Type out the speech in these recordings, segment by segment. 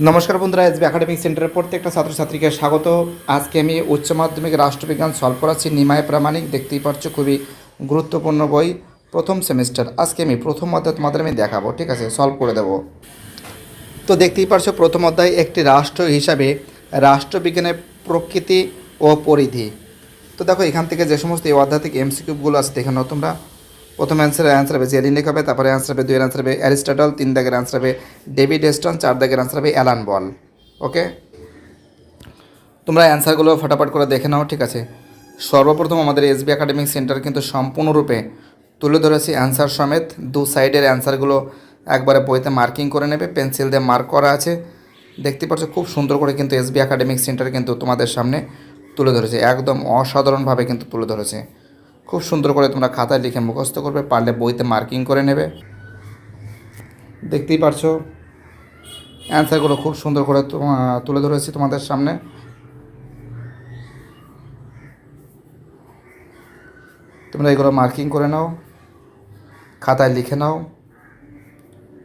নমস্কার বন্ধুরা SB academic সেন্টারের প্রত্যেকটা ছাত্রছাত্রীকে স্বাগত। আজকে আমি উচ্চ মাধ্যমিক রাষ্ট্রবিজ্ঞান সলভ করাচ্ছি নিমায় প্রামাণিক, দেখতেই পাচ্ছ খুবই গুরুত্বপূর্ণ বই, প্রথম সেমিস্টার। আজকে আমি প্রথম অধ্যায় তোমাদের আমি দেখাবো, ঠিক আছে? সলভ করে দেবো। তো দেখতেই পারছ প্রথম অধ্যায় একটি রাষ্ট্র হিসাবে রাষ্ট্রবিজ্ঞানের প্রকৃতি ও পরিধি। তো দেখো, এখান থেকে যে সমস্ত এই অধ্যায় থেকে এমসিকিউগুলো আছে, দেখে নাও তোমরা। প্রথম অ্যান্সার অ্যান্সার হবে জেরিন হবে, তারপরে অ্যান্সার হবে দুই অ্যান্সার হবে অ্যারিস্টটল, তিন দাগের অ্যান্সার হবে ডেভিড এস্টন চার দাগের অ্যান্সার হবে অ্যালান বল। ওকে? তোমরা অ্যান্সারগুলো ফটাফট করে দেখে নাও, ঠিক আছে? সর্বপ্রথম আমাদের এসবি একাডেমিক সেন্টার কিন্তু সম্পূর্ণরূপে তুলে ধরেছি অ্যান্সার সমেত। দু সাইডের অ্যান্সারগুলো একবারে বইতে মার্কিং করে নেবে পেন্সিল দিয়ে মার্ক করা আছে। দেখতে পাচ্ছ, খুব সুন্দর করে কিন্তু এসবি একাডেমিক সেন্টার কিন্তু তোমাদের সামনে তুলে ধরেছে, একদম অসাধারণভাবে কিন্তু তুলে ধরেছে। খুব সুন্দর করে তোমরা খাতায় লিখে মুখস্থ করবে, পারলে বইতে মার্কিং করে নেবে। দেখতেই পারছ, অ্যান্সারগুলো খুব সুন্দর করে তুলে ধরেছি তোমাদের সামনে। তোমরা এগুলো মার্কিং করে নাও, খাতায় লিখে নাও।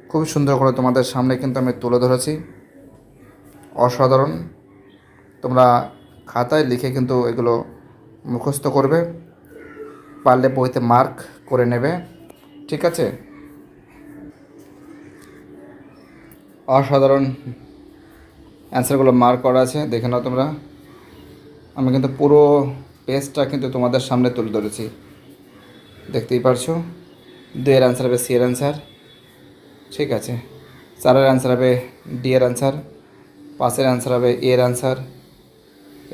খুব সুন্দর করে তোমাদের সামনে কিন্তু আমি তুলে ধরেছি। অসাধারণ। তোমরা খাতায় লিখে কিন্তু এগুলো মুখস্থ করবে। পারলে বইতে মার্ক করে নেবে, ঠিক আছে? অসাধারণ অ্যান্সারগুলো মার্ক করা আছে, দেখে নাও তোমরা। আমি কিন্তু পুরো পেজটা কিন্তু তোমাদের সামনে তুলে ধরেছি। দেখতেই পারছ? দুইয়ের অ্যান্সার হবে সি এর অ্যান্সার, ঠিক আছে? চারের অ্যান্সার হবে ডি এর অ্যান্সার, পাঁচের অ্যান্সার হবে এর অ্যান্সার,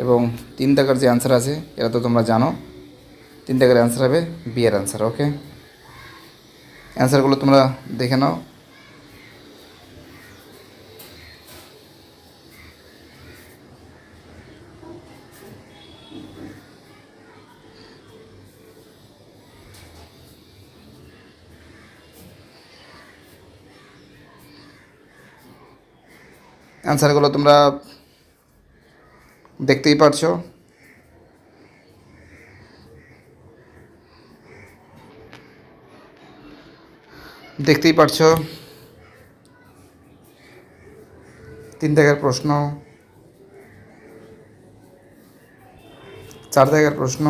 এবং তিন টাকার যে অ্যান্সার আছে, এটা তো তোমরা জানো। তিন টাকার অ্যান্সার হবে বি এর অ্যান্সার ওকে অ্যান্সারগুলো তোমরা দেখে নাও। অ্যান্সারগুলো তোমরা দেখতেই পারছ। দেখতেই পারছ। তিন জায়গার প্রশ্ন। চার জায়গার প্রশ্ন।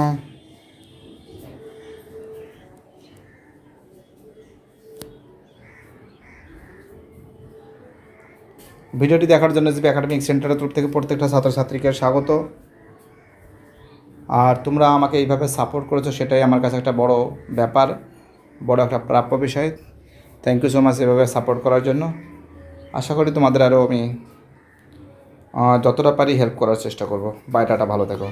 ভিডিওটি দেখার জন্য এসবি একাডেমিক সেন্টারের তরফ থেকে প্রত্যেকটা ছাত্রছাত্রীকে স্বাগত। আর তোমরা আমাকে এইভাবে সাপোর্ট করেছ, সেটাই আমার কাছে একটা বড় ব্যাপার, বড় একটা প্রাপ্য বিষয়। থ্যাংক ইউ সো মাচ এভাবে সাপোর্ট করার জন্য। আশা করি তোমাদের আরও আমি যতটা পারি হেল্প করার চেষ্টা করব। বাইরাটা ভালো থেকো।